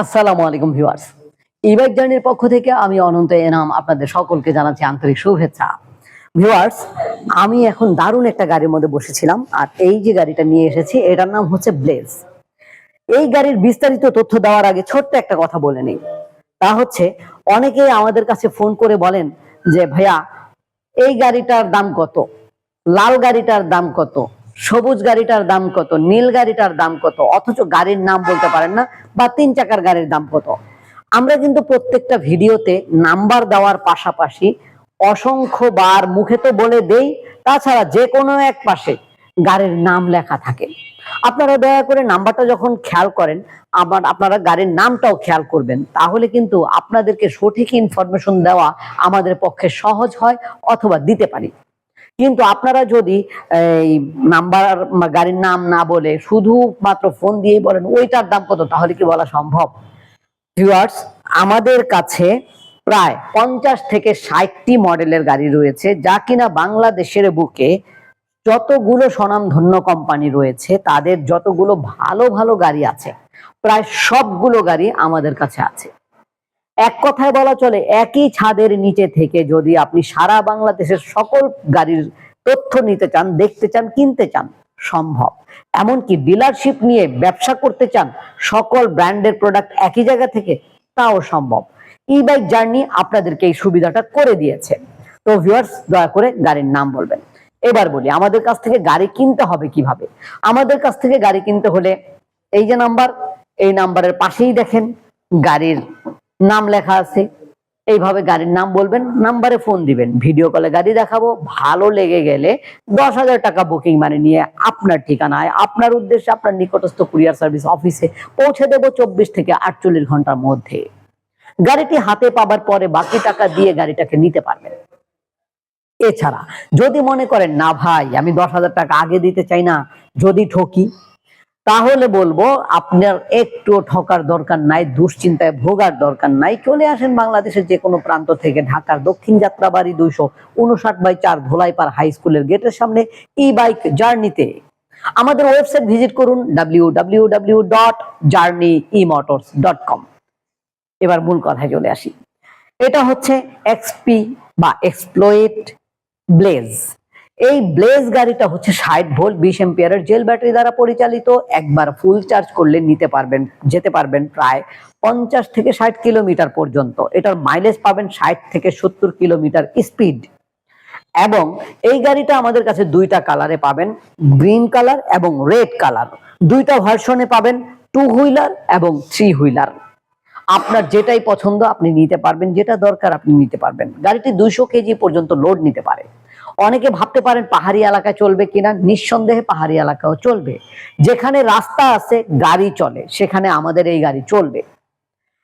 আসসালামু আলাইকুম ভিউয়ার্স। ই বাইক জার্নির পক্ষ থেকে আমি অনন্ত এনাম আপনাদের সকলকে জানাচ্ছি আন্তরিক শুভেচ্ছা। ভিউয়ার্স, আমি এখন দারুণ একটা গাড়ির মধ্যে বসেছিলাম আর এই যে গাড়িটা নিয়ে এসেছি, এটার নাম হচ্ছে ব্লেজ এই গাড়ির বিস্তারিত তথ্য দেওয়ার আগে ছোট্ট একটা কথা বলে নেই। তা হচ্ছে, অনেকেই আমাদের কাছে ফোন করে বলেন যে, ভাইয়া, এই গাড়িটার দাম কত? লাল গাড়িটার দাম কত? সবুজ গাড়িটার দাম কত? নীল গাড়িটার দাম কত? অথচ গাড়ির নাম বলতে পারেন না, বা তিন চাকার গাড়ির দাম কত? আমরা কিন্তু প্রত্যেকটা ভিডিওতে নাম্বার দেওয়ার পাশাপাশি অসংখ্য বার মুখে তো বলে দেই, তাছাড়া যে কোনো এক পাশে গাড়ির নাম লেখা থাকে। আপনারা দয়া করে নাম্বারটা যখন খেয়াল করেন, আবার আপনারা গাড়ির নামটাও খেয়াল করবেন, তাহলে কিন্তু আপনাদেরকে সঠিক ইনফরমেশন দেওয়া আমাদের পক্ষে সহজ হয় অথবা দিতে পারি। কিন্তু আপনারা যদি, এই, নাম্বার গাড়ির নাম না বলে শুধু মাত্র ফোন দিয়েই বলেন, ওইটার দাম কত? তাহলে কি বলা সম্ভব? ভিউয়ার্স আমাদের কাছে প্রায় পঞ্চাশ থেকে ষাটটি মডেলের গাড়ি রয়েছে, যা কিনা বাংলাদেশের বুকে যতগুলো স্বনামধন্য কোম্পানি রয়েছে, তাদের যতগুলো ভালো ভালো গাড়ি আছে, প্রায় সবগুলো গাড়ি আমাদের কাছে আছে। এক কথায় বলা চলে, একই ছাদের নিচে থেকে যদি আপনি সারা বাংলাদেশের সকল গাড়ির তথ্য নিতে চান, দেখতে চান, কিনতে চান, সম্ভব। এমনকি ডিলারশিপ নিয়ে ব্যবসা করতে চান, সকল ব্র্যান্ডের প্রোডাক্ট একই জায়গা থেকে, তাও সম্ভব। ই বাইক জার্নি আপনাদেরকে এই সুবিধাটা করে দিয়েছে। তো ভিউয়ার্স দয়া করে গাড়ির নাম বলবেন। এবার বলি, আমাদের কাছ থেকে গাড়ি কিনতে হবে কীভাবে? আমাদের কাছ থেকে গাড়ি কিনতে হলে, এই যে নাম্বার এই নাম্বারের পাশেই দেখেন, গাড়ির নাম লেখা আছে। এইভাবে গাড়ির নাম বলবেন, নাম্বারে ফোন দিবেন। ভিডিও কলে গাড়ি দেখাবো, ভালো লেগে গেলে দশ হাজার টাকা বুকিং মানে নিয়ে আপনার ঠিকানায়, আপনার উদ্দেশ্যে আপনার নিকটস্থ কুরিয়ার সার্ভিস অফিসে পৌঁছে দেবো চব্বিশ থেকে আটচল্লিশ ঘণ্টার মধ্যে। গাড়িটি হাতে পাবার পরে বাকি টাকা দিয়ে গাড়িটাকে নিতে পারবেন। এছাড়া যদি মনে করেন, না ভাই, আমি দশ হাজার টাকা আগে দিতে চাই না, যদি ঠকি তাহলে বলব, আপনার একটু ঠকার দরকার নাই, দুশ্চিন্তায় ভোগার দরকার নাই। চলে আসেন বাংলাদেশের যে কোনো প্রান্ত থেকে ঢাকার দক্ষিণ যাত্রাবাড়ি দুইশো উনষাট বাই চার ধোলাইপাড় হাই স্কুলের গেটের সামনে ই বাইক জার্নিতে আমাদের ওয়েবসাইট ভিজিট করুন W W W dot journey E motors dot com এবার মূল কথায় চলে আসি। এটা হচ্ছে এক্সপি বা এক্সপ্লোয়েট ব্লেজ এই ব্লেজ গাড়িটা হচ্ছে ষাট ভোল্ট, বিশ এম্পিয়ারের জেল ব্যাটারি দ্বারা পরিচালিত। একবার ফুল চার্জ করলে নিতে পারবেন, যেতে পারবেন প্রায় পঞ্চাশ থেকে ষাট কিলোমিটার পর্যন্ত। এটার মাইলেজ পাবেন ষাট থেকে সত্তর কিলোমিটার স্পিড এবং এই গাড়িটা আমাদের কাছে দুইটা কালারে পাবেন গ্রিন কালার এবং রেড কালার দুইটা ভার্সনে পাবেন টু হুইলার এবং থ্রি হুইলার আপনার যেটাই পছন্দ আপনি নিতে পারবেন, যেটা দরকার আপনি নিতে পারবেন। গাড়িটি দুইশো কেজি পর্যন্ত লোড নিতে পারে। অনেকে ভাবতে পারেন পাহাড়ি এলাকায় চলবে কিনা, নিঃসন্দেহে পাহাড়ি এলাকাও চলবে। যেখানে রাস্তা আছে, গাড়ি চলে, সেখানে আমাদের এই গাড়ি চলবে।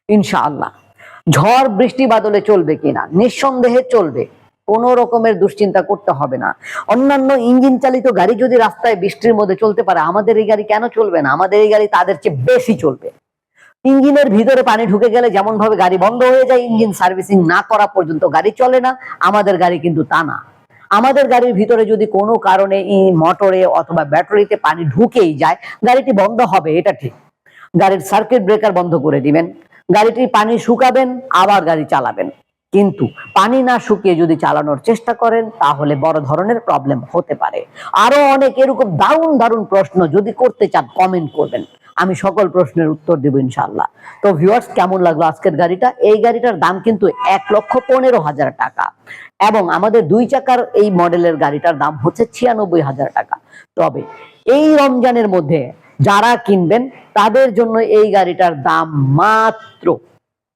ইনশাআল্লাহ। ঝড়, বৃষ্টি, বাদলে চলবে কিনা, নিঃসন্দেহে চলবে। কোনো রকমের দুশ্চিন্তা করতে হবে না। অন্যান্য ইঞ্জিন চালিত গাড়ি যদি রাস্তায় বৃষ্টির মধ্যে চলতে পারে, আমাদের এই গাড়ি কেন চলবে না? আমাদের এই গাড়ি তাদের চেয়ে বেশি চলবে। ইঞ্জিনের ভিতরে পানি ঢুকে গেলে যেমন ভাবে গাড়ি বন্ধ হয়ে যায়, ইঞ্জিন সার্ভিসিং না করা পর্যন্ত গাড়ি চলে না, আমাদের গাড়ি কিন্তু তা না। আমাদের গাড়ির ভিতরে যদি কোনো কারণে মোটরে অথবা ব্যাটারিতে পানি ঢুকেই যায়, গাড়িটি বন্ধ হবে, এটা ঠিক। গাড়ির সার্কিট ব্রেকার বন্ধ করে দিবেন। গাড়িটি পানি শুকাবেন, আবার গাড়ি চালাবেন। কিন্তু পানি না শুকিয়ে যদি চালানোর চেষ্টা করেন, তাহলে বড় ধরনের প্রবলেম হতে পারে। আরও অনেক এরকম দারুণ দারুণ প্রশ্ন যদি করতে চান কমেন্ট করবেন। আমি সকল প্রশ্নের উত্তর দেব ইনশাল্লাহ তো ভিউয়ার্স কেমন লাগল আজকের গাড়িটা? এই গাড়িটার দাম কিন্তু এক লক্ষ পনেরো হাজার টাকা। এবং আমাদের দুই চাকার এই মডেলের গাড়িটার দাম হচ্ছে ছিয়ানব্বই হাজার টাকা। তবে এই রমজানের মধ্যে যারা কিনবেন, তাদের জন্য এই গাড়িটার দাম মাত্র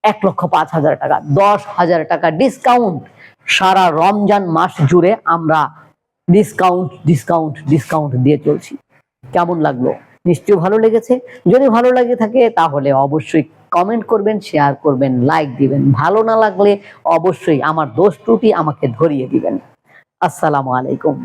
এক লক্ষ পাঁচ হাজার টাকা। দশ হাজার টাকা ডিসকাউন্ট সারা রমজান মাস জুড়ে আমরা ডিসকাউন্ট ডিসকাউন্ট ডিসকাউন্ট দিয়ে চলছি। কেমন লাগল? নিশ্চয়ই ভালো লেগেছে। যদি ভালো লাগে থাকে, তাহলে অবশ্যই কমেন্ট করবেন শেয়ার করবেন লাইক দিবেন। ভালো না লাগলে অবশ্যই আমার দোষ ত্রুটি আমাকে ধরিয়ে দিবেন। আসসালামু আলাইকুম।